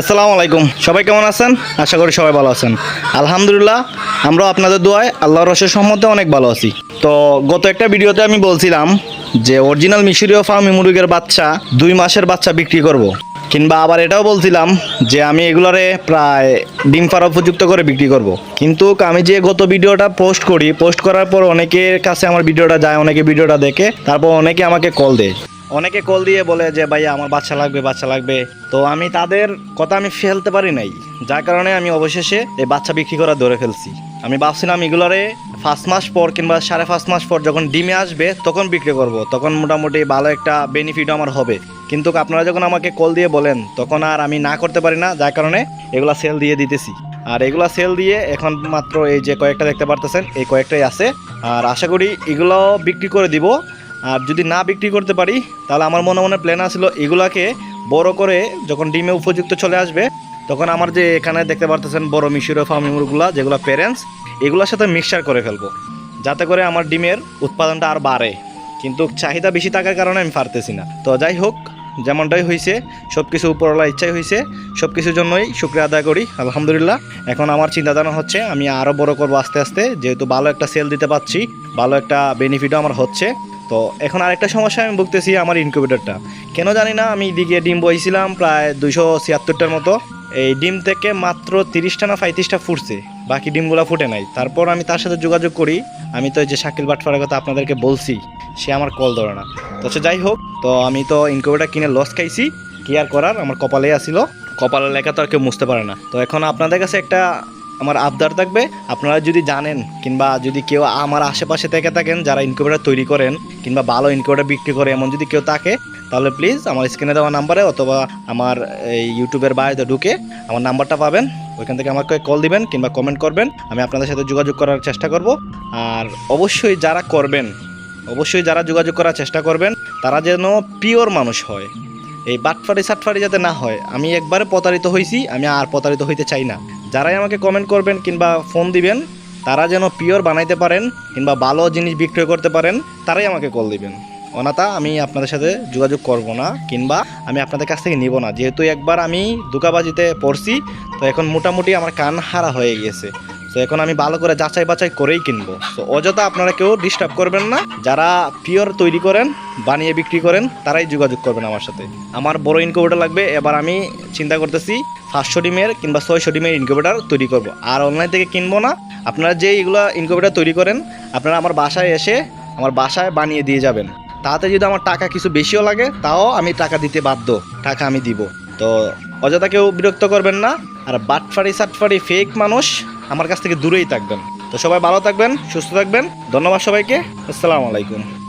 আসসালামু আলাইকুম। সবাই কেমন আছেন? আশা করি সবাই ভালো আছেন। আলহামদুলিল্লাহ আমরা আপনাদের দোয়ায় আল্লাহর রসের সম্মতে অনেক ভালো আছি। তো গত একটা ভিডিওতে আমি বলছিলাম যে অরিজিনাল মিশরীয় ফার্মি মুরগের বাচ্চা দুই মাসের বাচ্চা বিক্রি করব। কিংবা আবার এটাও বলছিলাম যে, আমি এগুলারে প্রায় ডিম পাড়া উপযুক্ত করে বিক্রি করব। কিন্তু আমি যে গত ভিডিওটা পোস্ট করি, পোস্ট করার পর অনেকের কাছে আমার ভিডিওটা যায়, অনেকে ভিডিওটা দেখে, তারপর অনেকে আমাকে কল দেয়। অনেকে কল দিয়ে বলে যে ভাই আমার বাচ্চা লাগবে বাচ্চা লাগবে। তো আমি তাদের কথা আমি ফেলতে পারি নাই। যার কারণে আমি অবশেষে এই বাচ্চা বিক্রি করা ধরে ফেলছি। আমি ভাবছিলাম এগুলোরে ফার্স্ট মাস পর কিংবা সাড়ে পাঁচ মাস পর যখন ডিমে আসবে তখন বিক্রি করব। তখন মোটামুটি ভালো একটা বেনিফিট আমার হবে। কিন্তু আপনারা যখন আমাকে কল দিয়ে বলেন, তখন আর আমি না করতে পারি না, যার কারণে এগুলা সেল দিয়ে দিতেছি। আর এগুলা সেল দিয়ে এখন মাত্র এই যে কয়েকটা দেখতে পারতেছেন, এই কয়েকটাই আছে। আর আশা করি এগুলো বিক্রি করে দিব। আর যদি না বিক্রি করতে পারি, তাহলে আমার মনে মনে প্ল্যান আছিল এগুলাকে বড় করে যখন ডিমে উপযুক্ত চলে আসবে, তখন আমার যে এখানে দেখতে পারতেছেন বড় মিশরীয় ফার্মিংগুলো যেগুলো প্যারেন্টস এগুলোর সাথে মিক্সচার করে ফেলব। যাতে করে আমার ডিমের উৎপাদনটা আর বাড়ে। কিন্তু চাহিদা বেশি থাকার কারণে আমি পারতেছি না। তো যাই হোক, যেমনটাই হয়েছে সব কিছু উপরওয়ালা ইচ্ছাই হয়েছে সব কিছুর জন্যই শুক্রিয়া আদায় করি, আলহামদুলিল্লাহ। এখন আমার চিন্তাধারণা হচ্ছে, আমি আরও বড় করব আস্তে আস্তে, যেহেতু ভালো একটা সেল দিতে পারছি, ভালো একটা বেনিফিটও আমার হচ্ছে। তো এখন আরেকটা সমস্যা আমি ভুগতেছি আমার ইনকিউবেটরটা কেন জানি না, আমি দিকে ডিম বইছিলাম প্রায় দুইশো ছিয়াত্তরটার মতো। এই ডিম থেকে মাত্র তিরিশটা না পঁয়ত্রিশটা ফুটছে, বাকি ডিমগুলো ফুটে নাই। তারপর আমি তার সাথে যোগাযোগ করি। আমি তো এই যে শাকিল বাটফারের কথা আপনাদেরকে বলছি, সে আমার কল ধরে না। তো সে যাই হোক, তো আমি তো ইনকিউবেটর কিনে লস খাইছি। কি আর করার? আমার কপালে আসিল কপালের লেখা তো আর কেউ মুছতে পারে না। তো এখন আপনাদের কাছে একটা আমার আবদার থাকবে। আপনারা যদি জানেন কিংবা যদি কেউ আমার আশেপাশে থেকে থাকেন, যারা ইনকিউবেটর তৈরি করেন কিংবা ভালো ইনকিউবেটর বিক্রি করে এমন যদি কেউ থাকে, তাহলে প্লিজ আমার স্ক্রিনে দেওয়া নাম্বারে অথবা আমার এই ইউটিউবের বাইরে ঢুকে আমার নাম্বারটা পাবেন। ওইখান থেকে আমাকে কল দিবেন কিংবা কমেন্ট করবেন। আমি আপনাদের সাথে যোগাযোগ করার চেষ্টা করব। আর অবশ্যই যারা করবেন, অবশ্যই যারা যোগাযোগ করার চেষ্টা করবেন, তারা যেন পিওর মানুষ হয়। এই বাটফারি সাটফারি যাতে না হয়, আমি একবারে প্রতারিত হয়েছি আমি আর প্রতারিত হইতে চাই না। যারাই আমাকে কমেন্ট করবেন কিংবা ফোন দিবেন, তারা যেন পিওর বানাইতে পারেন কিংবা ভালো জিনিস বিক্রয় করতে পারেন, তারাই আমাকে কল দিবেন। অনাতা আমি আপনাদের সাথে যোগাযোগ করব না কিংবা আমি আপনাদের কাছ থেকে নিব না। যেহেতু একবার আমি দুকাবাজিতে পড়ছি, তো এখন মোটামুটি আমার কান হারা হয়ে গিয়েছে। তো এখন আমি ভালো করে যাচাই বাছাই করেই কিনবো। তো অযথা আপনারা কেউ ডিস্টার্ব করবেন না। যারা পিওর তৈরি করেন, বানিয়ে বিক্রি করেন, তারাই যোগাযোগ করবেন আমার সাথে। আমার বড় ইনকিউবেটার লাগবে, এবার আমি চিন্তা করতেছি পাঁচশো ডিমের কিংবা ছয়শো ডিমের ইনকিউবেটার তৈরি করব। আর অনলাইন থেকে কিনবো না। আপনারা যে এগুলো ইনকিউবেটার তৈরি করেন, আপনারা আমার বাসায় এসে আমার বাসায় বানিয়ে দিয়ে যাবেন। তাতে যদি আমার টাকা কিছু বেশিও লাগে, তাও আমি টাকা দিতে বাধ্য। টাকা আমি দিব। তো অযথা কেউ বিরক্ত করবেন না। আর বাটফারি সাটফারি ফেক মানুষ আমার কাছ থেকে দূরেই থাকবেন। তো সবাই ভালো থাকবেন, সুস্থ থাকবেন। ধন্যবাদ সবাইকে। আসসালামু আলাইকুম।